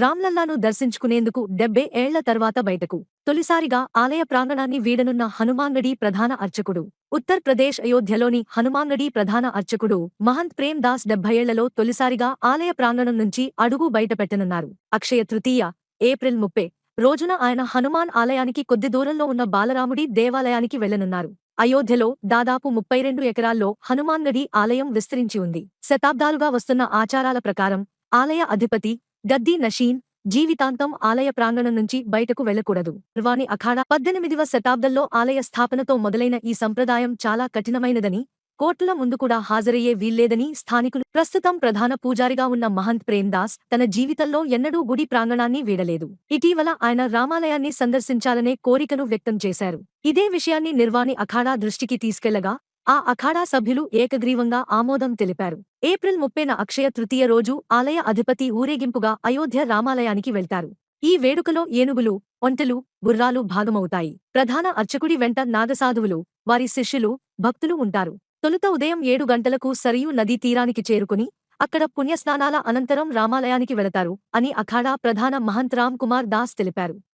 రామ్లల్లాను దర్శించుకునేందుకు డెబ్బై ఏళ్ళ తర్వాత బయటకు. తొలిసారిగా ఆలయ ప్రాంగణాన్ని వీడనున్న హనుమాన్గడి ప్రధాన అర్చకుడు. ఉత్తరప్రదేశ్ అయోధ్యలోని హనుమాన్గడి ప్రధాన అర్చకుడు మహంత్ ప్రేమ్ దాస్ డెబ్బైయేళ్ళలో తొలిసారిగా ఆలయ ప్రాంగణం నుంచి అడుగు బయటపెట్టనున్నారు. అక్షయ తృతీయ ఏప్రిల్ ముప్పై రోజున ఆయన హనుమాన్ ఆలయానికి కొద్ది దూరంలో ఉన్న బాలరాముడి దేవాలయానికి వెళ్ళనున్నారు అయోధ్యలో దాదాపు ముప్పై రెండు ఎకరాల్లో హనుమాన్గడి ఆలయం విస్తరించి ఉంది. శతాబ్దాలుగా వస్తున్న ఆచారాల ప్రకారం ఆలయ అధిపతి గద్దీ నషీన్ జీవితాంతం ఆలయ ప్రాంగణం నుంచి బయటకు వెళ్ళకూడదు నిర్వాణి అఖాడా పద్దెనిమిదివ శతాబ్దంలో ఆలయ స్థాపనతో మొదలైన ఈ సంప్రదాయం చాలా కఠినమైనదని కోర్టుల ముందు కూడా హాజరయ్యే వీల్లేదని స్థానికులు ప్రస్తుతం ప్రధాన పూజారిగా ఉన్న మహంత్ ప్రేమ్ దాస్ తన జీవితంలో ఎన్నడూ గుడి ప్రాంగణాన్ని వీడలేదు. ఇటీవల ఆయన రామాలయాన్ని సందర్శించాలనే కోరికను వ్యక్తం చేశారు. ఇదే విషయాన్ని నిర్వాణి అఖాడా దృష్టికి తీసుకెళ్ళగా ఆ అఖాడా సభ్యులు ఏకగ్రీవంగా ఆమోదం తెలిపారు. ఏప్రిల్ ముప్పైన అక్షయ తృతీయ రోజు ఆలయ అధిపతి ఊరేగింపుగా అయోధ్య రామాలయానికి వెళ్తారు. ఈ వేడుకలో ఏనుగులు ఒంటెలు గుర్రాలు భాగమవుతాయి. ప్రధాన అర్చకుడి వెంట నాగసాధువులు వారి శిష్యులు భక్తులు ఉంటారు. తొలుత ఉదయం ఏడు గంటలకు సరియు నదీ తీరానికి చేరుకుని అక్కడ పుణ్యస్నానాల అనంతరం రామాలయానికి వెళతారు అని అఖాడా ప్రధాన మహంత్ రామ్ కుమార్ దాస్ తెలిపారు.